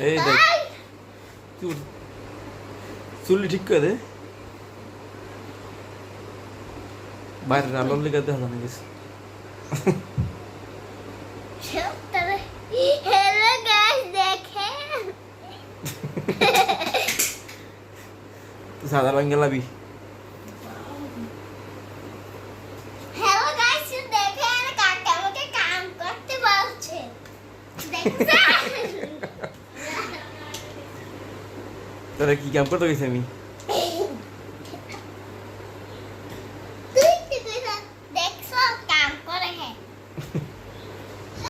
এই দেখ চুল ঠিক করে দে বাইরে আলোর লেগে দেখা না গেছে সাদা রঙ গেলাবি তোরা কি কাম করতে গেছি আমি?